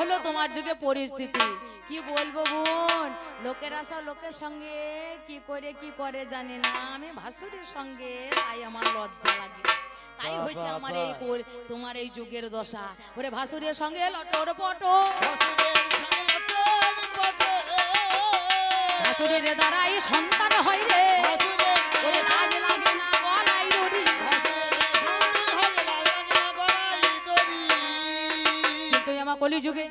হলো তোমার যুগে পরিস্থিতি। কি বলব বোন? লোকের আশা লোকের সঙ্গে কি করে কি করে জানি না। আমি ভাসুরের সঙ্গে তাই আমার লজ্জা লাগে। তাই হয়েছে আমার এই তোমার এই যুগের দশা। ওরে ভাসুরের সঙ্গে লটর পটো। ভাসুরের দ্বারাই সন্তান হয় রে। কিন্তু আমার কলি যুগে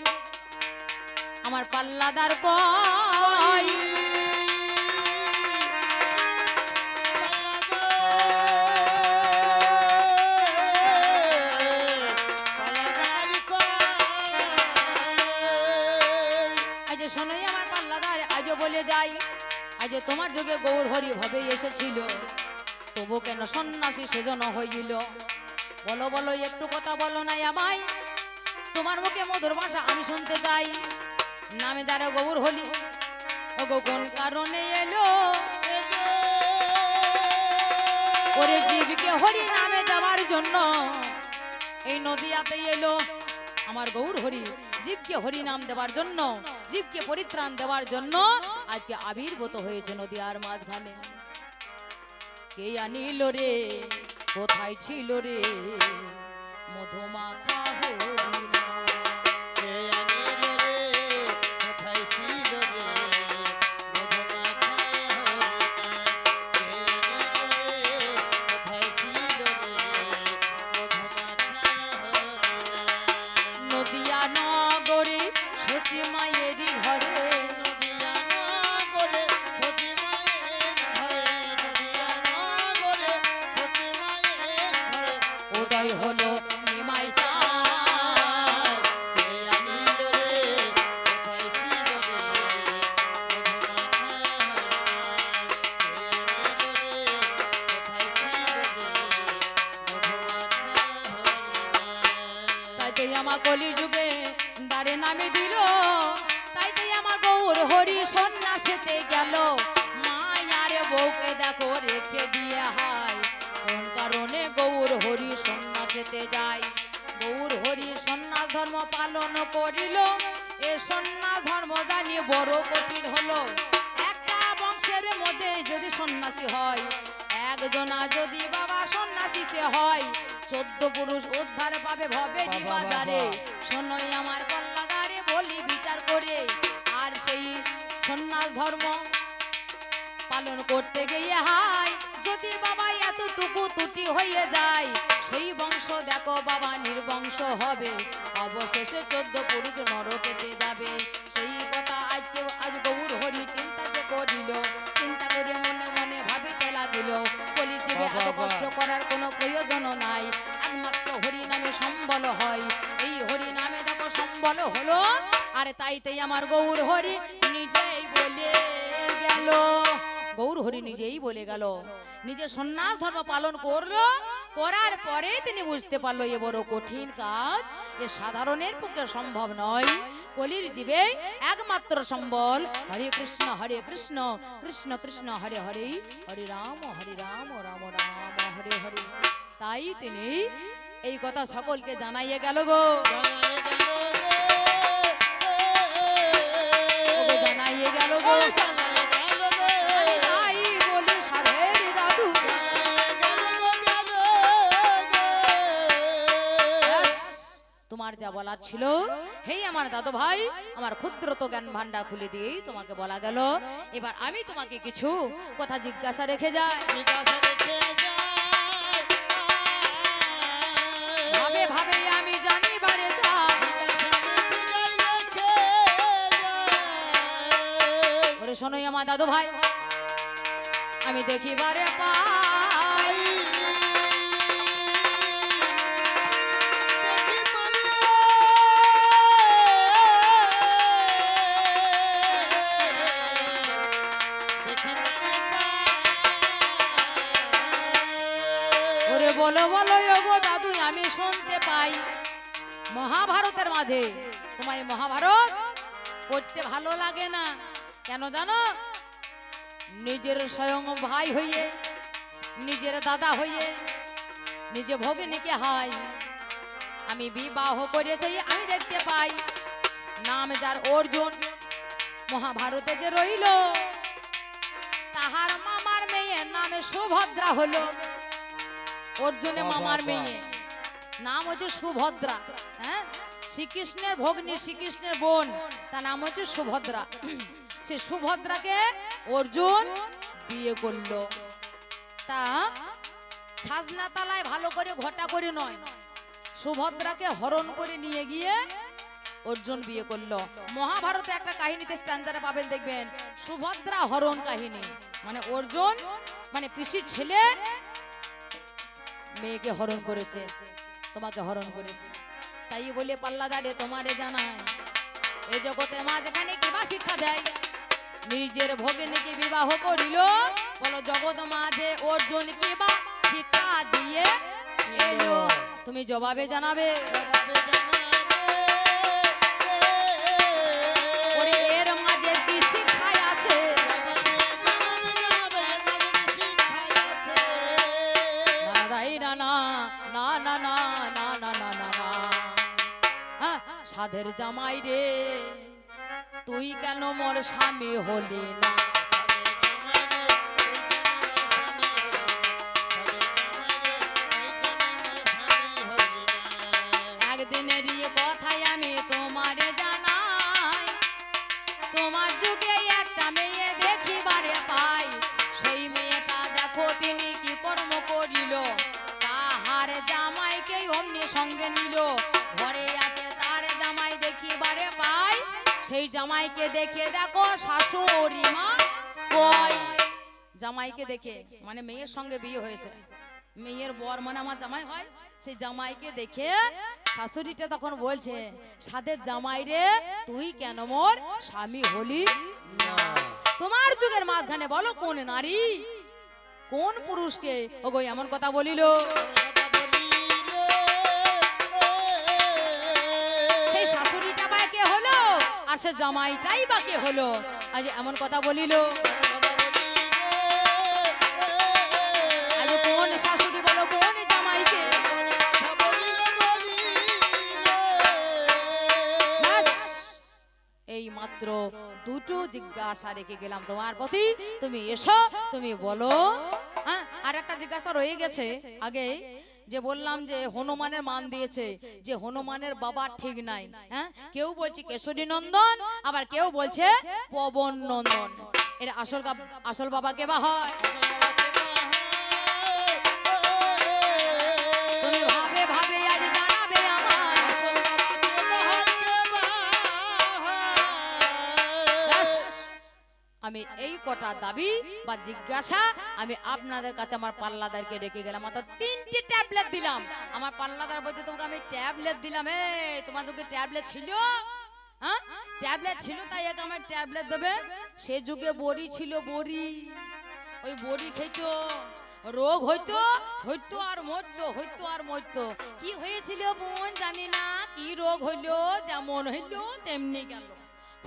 আমার পাল্লাদার কয়। শোনোই আমার পাল্লাদার, আজও বলে আজ তোমার যুগে গৌর হরি ভাবে এসেছিল। তবু কেন সন্ন্যাসী সেজন্য হইল? বলো বলো, একটু কথা বলো না আমায় তোমার মুখে মধুর ভাষা আমি শুনতে চাই। নামে যারা গৌর হলি। ও কোন কারণে এলো? ওরে জীবকে হরি নামে দেওয়ার জন্য এই নদিয়াতে এলো। আমার গৌর হরি জীবকে হরি নাম দেওয়ার জন্য, জীবকে পরিত্রাণ দেওয়ার জন্য আজকে আবির্ভূত হয়েছে নদিয়ার মাঝখানে। কে আনিল রে? কোথায় ছিল রে? মধুমাখা হরিনাম। হরি সন্ন্যাসেতে গেল। মায়ার বউকে দেখো রেখে দিয়ে হায়। কোন কারণে গৌর হরি সন্ন্যাসেতে যায়? গৌর হরি সন্ন্যাস ধর্ম পালন করিল। এ সন্ন্যাস ধর্ম জানি বড় কঠিন হলো। একটা বংশের মধ্যে যদি সন্ন্যাসী হয় একজনা যদি বাবা সন্ন্যাসী সে হয় চোদ্দ পুরুষ উদ্ধার পাবে ভবে বাজারে। বাবা। ধর্ম পালন করতে গিয়ে হাই যদি বাবা এতটুকু ত্রুটি হয়ে যায় সেই বংশ দেখো বাবা নির্বংশ হবে। অবশেষে চোদ্দ পুরুষ নরকেতে যাবে। সেই কথা আজকে আজ গৌর হরি চিন্তা যে করিল চিন্তা করে মনে মনে ভাবিতে লাগিল বলি জীবে এত কষ্ট করার কোনো প্রয়োজন নাই একমাত্র হরি নামে সম্বল হয়। এই হরি নামে দেখো সম্বল হলো আর তাইতেই আমার গৌর হরি গেল গৌর হরি নিজেই বলে গেল নিজে সন্ন্যাস ধর্ম পালন করল করার পরে তিনি বুঝতে পারল এ বড় কঠিন কাজ এ সাধারণের পক্ষে সম্ভব নয়। কলির জীবে একমাত্র সম্বল হরে কৃষ্ণ হরে কৃষ্ণ কৃষ্ণ কৃষ্ণ হরে হরে হরে রাম হরে রাম রাম রাম হরে হরে। তাই তিনি এই কথা সকলকে জানাইয়ে গেল গো। জানাইয়ে গেল গো। তোমার যা বলার ছিল। হেই আমার দাদু ভাই আমার ক্ষুদ্র তো জ্ঞান ভান্ডার খুলে দিয়েই তোমাকে বলা গেল। এবার আমি তোমাকে কিছু কথা জিজ্ঞাসা রেখে যাই। ভাবে ভাবে আমি জানিবারে চাই। ওরে শোনোই আমার দাদু ভাই আমি দেখিবারে পাই। বলো বলো গো দাদু, আমি শুনতে পাই। মহাভারতের মাঝে তোমায় মহাভারত পড়তে ভালো লাগে না। কেন জানো? নিজের স্বয়ং ভাই হইয়ে, নিজের দাদা হইয়ে, নিজে ভগিনীকে হাই। আমি বিবাহ করেছি, আমি দেখতে পাই। নাম যার অর্জুন মহাভারতে যে রইল, তাহার মামার মেয়ের নামে সুভদ্রা হলো। অর্জুনে বাহ, বাহ, মামার মেয়ে। নাম হচ্ছে সুভদ্রা হ্যাঁ? শ্রীকৃষ্ণের ভগ্নী শ্রীকৃষ্ণের বোন। তার নাম হচ্ছে সুভদ্রা। সে সুভদ্রাকে অর্জুন বিয়ে করল। তা ছাজনা তালায় ভালো করে ঘটা করে নয়। সুভদ্রাকে হরণ করে নিয়ে গিয়ে অর্জুন বিয়ে করল। মহাভারতে একটা কাহিনীতে স্ট্যান্ডারে পাবেন দেখবেন। সুভদ্রা হরণ কাহিনী। মানে অর্জুন মানে পিসির ছেলে মেয়েকে হরণ করেছে। তোমাকে হরণ করেছে। তাই বলে পাল্লা দাঁড়ে তোমারে জানায় এই জগতে মাঝখানে কি কিবা শিক্ষা দেয়? নিজের ভগিনীকে বিবাহ করিল, বলো জগৎ মাঝে অর্জুন কিবা শিক্ষা দিয়ে তুমি জবাবে জানাবে? ওরে সাধের জামাই রে তুই কেন মোর স্বামী হলি না? একদিনের কথাই আমি তোমারে সঙ্গে নিল। ঘরে আছে তার জামাই দেখিবারে পাই। সেই জামাইকে দেখে দেখো শাশুড়ি মা কয় জামাইকে দেখে মানে মেয়ের সঙ্গে বিয়ে হয়েছে। মেয়ের বর মানে আমার জামাই হয়। সেই জামাইকে দেখে শাশুড়িটা তখন বলছে, সাদের জামাই রে, তুই কেন মোর স্বামী হলি? তোমার যুগের মাঝখানে বলো, কোন নারী কোন পুরুষকে? ওগো এমন কথা বলিল। শাশুড়িটা বা কে হলো? আর সে জামাইটাই বা কে হলো? আজ এমন কথা বলিল। আজ শাশুড়ি এই মাত্র দুটো জিজ্ঞাসা রেখে গেলাম তোমার প্রতি। তুমি এসো, তুমি বলো। হ্যাঁ আর একটা জিজ্ঞাসা রয়ে গেছে আগে। যে বললাম যে হনুমানের মান দিয়েছে, যে হনুমানের বাবা ঠিক নাই হ্যাঁ? কেউ বলছে কেশরী নন্দন, আবার কেউ বলছে পবন নন্দন। এর আসল আসল বাবা কে বা হয়? আমি এই কটা দাবি বা জিজ্ঞাসা আমি আপনাদের কাছে আমার পাল্লাদারকে রেখে গেলাম। অর্থাৎ তিনটে ট্যাবলেট দিলাম। আমার পাল্লাদার বলছে, তোমাকে আমি ট্যাবলেট দিলাম। এ তোমার যুগে ট্যাবলেট ছিল? হ্যাঁ? ট্যাবলেট ছিল, তাই একে আমার ট্যাবলেট দেবে। সে যুগে বড়ি ছিল, বড়ি। ওই বড়ি খেতো, রোগ হইতো হইতো আর মরতো, হইতো আর মরতো। কি হয়েছিল বোন জানি না, কি রোগ হইল, যেমন হইল, তেমনি গেল।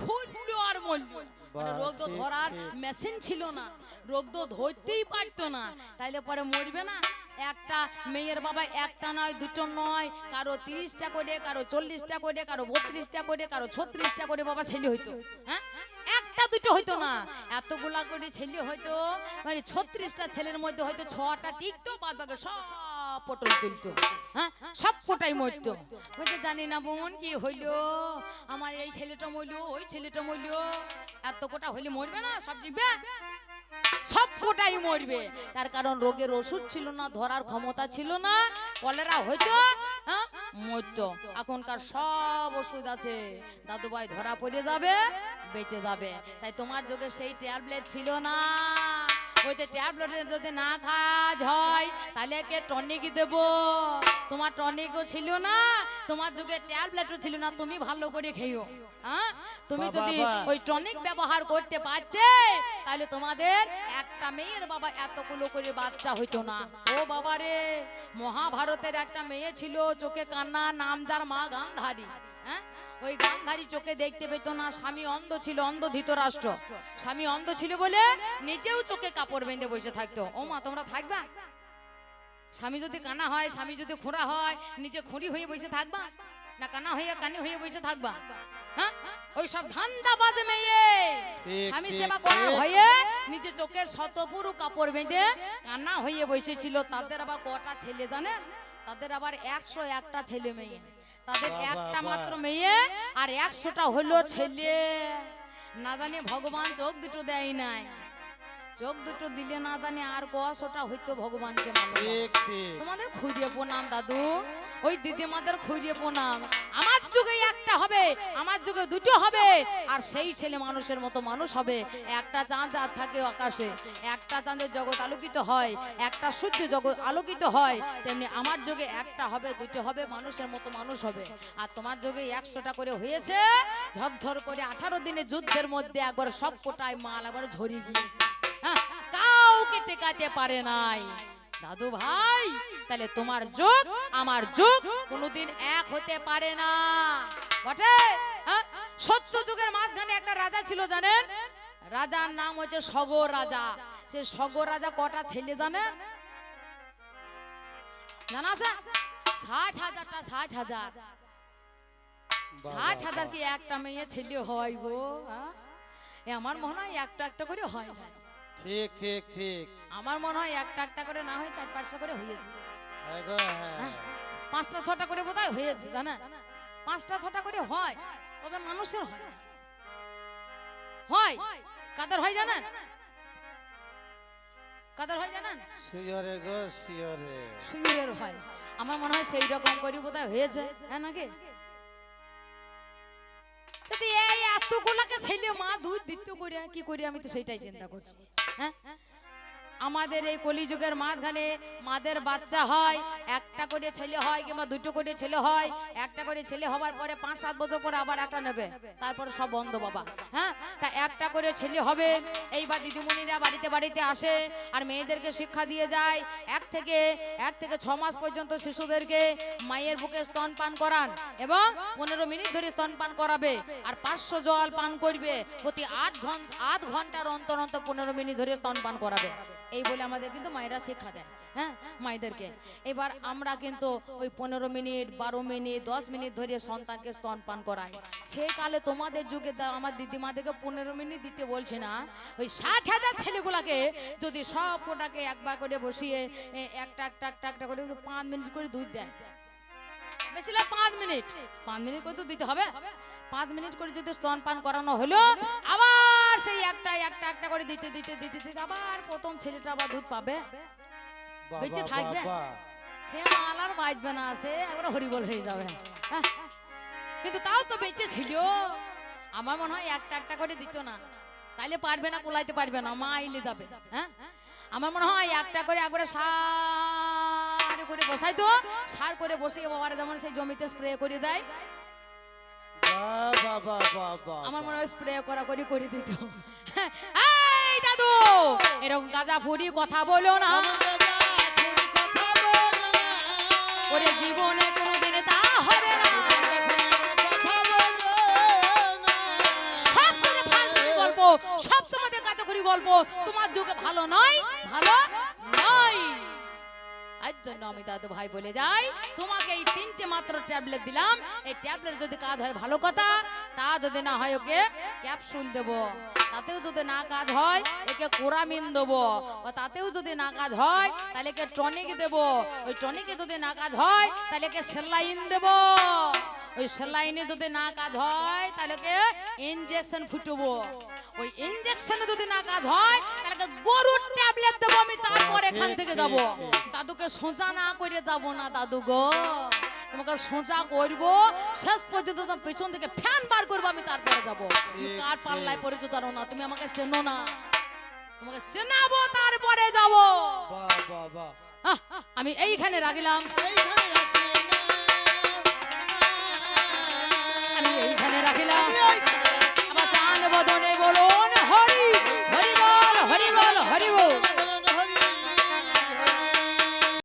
ফুললো আর মরলো। রোগ তো ধরার মেশিন ছিল না। রোগ তো ধরতেই পারতো না। তাইলে পরে মরবে না। একটা মেয়ের বাবা একটা নয় দুটো নয় কারও তিরিশটা করে কারও চল্লিশটা করে কারও বত্রিশটা করে কারও ছত্রিশটা করে বাবা ছেলে হইতো। হ্যাঁ? একটা দুটো হইতো না। এতগুলা করে ছেলে হয়তো মানে ছত্রিশটা ছেলের মধ্যে হয়তো ছটা টিকতো বাদ বাকি সব পটল তুলতো হ্যাঁ? সব মরতো। বলতে জানি না বোন কি হইল, আমার এই ছেলেটা মরলো, ওই ছেলেটা মরলো, এত কোটা হইলে মরবে না? সব জিবে সব মরবে। তার কারণ রোগের ওষুধ ছিল না, ধরার ক্ষমতা ছিল না, কলেরা হইতো হ্যাঁ? মরতো। এখনকার সব ওষুধ আছে। দাদুভাই ধরা পড়ে যাবে, বেঁচে যাবে। তাই তোমার যুগে সেই ট্যাবলেট ছিল না। ওই যে ট্যাবলেট যদি না কাজ হয় তাহলে কে টনিক দেব। তোমার টনিকও ছিল না তোমার যুগে ট্যাবলেটও ছিল না তুমি ভালো করে খেয়েও। হ্যাঁ? তুমি যদি ওই টনিক ব্যবহার করতে পারতে তাহলে তোমাদের একটা মেয়ের বাবা এতগুলো করে বাচ্চা হইতো না। ও বাবা রে মহাভারতের একটা মেয়ে ছিল চোখে কান্না নাম যার মা গান্ধারী। হ্যাঁ? ওই গান্ধারী চোখে দেখতে পেত না স্বামী অন্ধ ছিল অন্ধ ধৃতরাষ্ট্র স্বামী অন্ধ ছিল বলে নিজেও চোখে কাপড় বেঁধে বসে থাকতো। ও মা তোমরা থাকবা? স্বামী যদি কানা হয় স্বামী যদি খোঁড়া হয় নিচে খুঁড়ি হয়ে বসে থাকবা? না কানা হয়ে কানে হয়ে বসে থাকবা? হ্যাঁ? ওই সব ধান্দাবাজ মেয়ে! স্বামী সেবা করার। ভয়ে নিজে চোখের শতপুরু কাপড় বেঁধে কান্না হয়ে বসেছিল। তাদের আবার কটা ছেলে জানেন? তাদের আবার একশো একটা ছেলে মেয়ে। তাদের একটা মাত্র মেয়ে আর একশোটা হলো ছেলে। না জানি ভগবান চোখ দুটো দেয় নাই। চোখ দুটো দিলে না জানি আর কশোটা হইতো ভগবানকে তোমাদের খুঁড়িয়ে প্রণাম দাদু। ওই দিদিমাদের খুঁড়িয়ে প্রণাম। আমার যুগে একটা হবে আমার যুগে দুটো হবে আর সেই ছেলে মানুষের মতো মানুষ হবে। একটা চাঁদ আর থাকে আকাশে একটা চাঁদের জগৎ আলোকিত হয় একটা সূর্য জগৎ আলোকিত হয় তেমনি আমার যুগে একটা হবে দুটো হবে মানুষের মতো মানুষ হবে। আর তোমার যুগে একশোটা করে হয়েছে ঝরঝর করে আঠারো দিনের যুদ্ধের মধ্যে একবার সব কোটায় মাল একবার ঝরিয়ে হ্যাঁ, কাউকে টেকাতে পারে নাই। দাদু ভাই, তাহলে তোমার যোগ, আমার যোগ কোনোদিন এক হতে পারে না। বটে? হ্যাঁ? সত্য যুগের মাঝখানে একটা রাজা ছিল, জানেন? রাজার নাম হচ্ছে সগর রাজা। সে সগর রাজা কটা ছেলে, জানেন? জানা আছে? ষাট হাজারটা, ষাট হাজার। ষাট হাজার কি একটা মেয়ে ছেলে হয় গো? হ্যাঁ? আমার মনে হয় একটা একটা করে হয় না। ঠিক ঠিক ঠিক। আমার মনে হয় একটা একটা করে না হয় চার পাঁচটা করে হয়েছে। হ্যাঁ গো, হ্যাঁ। পাঁচটা ছটা করে বোধহয় হয়েছে জানা? পাঁচটা ছটা করে হয় তবে মানুষের হয় না। হয়। কাদের হয় জানেন? কাদের হয় জানেন? শিয়রে গো শিয়রে সুইরের হয়। আমার মনে হয় সেই রকম করে বোধহয় হয়েছে হ্যাঁ নাকি? এতগুলাকে ছেলে মা দুধ দিত করে কি করি আমি তো সেটাই চিন্তা করছি হ্যাঁ? আমাদের এই কলিযুগের মাঝখানে মাদের বাচ্চা হয়, একটা করে ছেলে হয় কিংবা দুটো করে ছেলে হয়, একটা করে ছেলে হবার পরে পাঁচ, সাত বছর পরে আবার একটা নেবে, তারপরে সব বন্ধ বাবা হ্যাঁ? তা একটা করে ছেলে হবে, এইবার দিদিমণিরা বাড়িতে বাড়িতে আসে আর মেয়েদেরকে শিক্ষা দিয়ে যায়, এক থেকে এক থেকে ছ মাস পর্যন্ত শিশুদেরকে মায়ের বুকে স্তন পান করান এবং পনেরো মিনিট ধরে স্তন পান করাবে আর পাঁচশো জল পান করবে, প্রতি আট ঘণ্টা আধ ঘণ্টার অন্তর অন্তর পনেরো মিনিট ধরে স্তন পান করাবে। এই বলে আমাদের কিন্তু মায়েরা শিক্ষা দেয় হ্যাঁ মায়েদেরকে। এবার আমরা কিন্তু ওই পনেরো মিনিট, বারো মিনিট, দশ মিনিট ধরে সন্তানকে স্তন পান করাই। সেই কালে তোমাদের যুগে আমার দিদিমাদেরকে পনেরো মিনিট দিতে বলছে না, ওই ষাট হাজার ছেলেগুলাকে যদি সব কোটাকে একবার করে বসিয়ে একটা একটা একটা একটা করে পাঁচ মিনিট করে দুধ দেয়। বেশি না, পাঁচ মিনিট। পাঁচ মিনিট করে তো দিতে হবে। পাঁচ মিনিট করে যদি স্তন পান করানো হলো, আবার সেই একটা একটা একটা করে দিতে দিতে দিতে দিতে আবার প্রথম ছেলেটা আবার দুধ পাবে। বেঁচে থাকবে? সে মাল আর বাঁচবে না সে একবার হরিবল হয়ে যাবে। কিন্তু তাও তো বেঁচে ছিল। আমার মনে হয় একটা একটা করে দিত না। তাইলে পারবে না কোলাইতে পারবে না মা আইলে যাবে হ্যাঁ? আমার মনে হয় একটা করে একবারে সার করে বসাইতো সার করে বসিয়ে বাবার যেমন সেই জমিতে স্প্রে করে দেয় আমার মনে হয় স্প্রে করা করে করে দিত। এই দাদু এরকম গাজা ফুরি কথা বলো না। ওরে জীবনে কোনোদিন তা হবে না। সব করে ফালতু গল্প সব তোমাদের কাছে করি গল্প তোমার যুগে ভালো নয় ভালো জন্য আমি দাদু ভাই বলে যাই। তোমাকে এই তিনটে মাত্র ট্যাবলেট দিলাম। এই ট্যাবলেট যদি কাজ হয় ভালো কথা, তা যদি না হয় ওকে ক্যাপসুল দেব। তাতেও যদি না কাজ হয়, একে কোরামিন দেবো। তাতেও যদি না কাজ হয়, তাহলে একে টনিক দেব। ওই টনিকে যদি না কাজ হয়, তাহলে একে সেলাইন দেব। ওই সেলাইনে যদি না কাজ হয়, তাহলে ওকে ইনজেকশন ফুটবো। ওই ইনজেকশনে যদি না কাজ হয়, তাহলে গরুর ট্যাবলেট দেবো আমি তারপর এখান থেকে যাব। দাদুকে সোজা না করে যাব না দাদু গো। তোমাকে সোজা করব শেষ পর্যন্ত তোমার পেছন থেকে ফ্যান বার করব আমি তারপরে কার পাল্লায় না? তুমি আমাকে চেনো না। তোমাকে চেনাবো তারপরে যাব। আমি এইখানে রাখিলাম। আমি এইখানে রাখিলাম।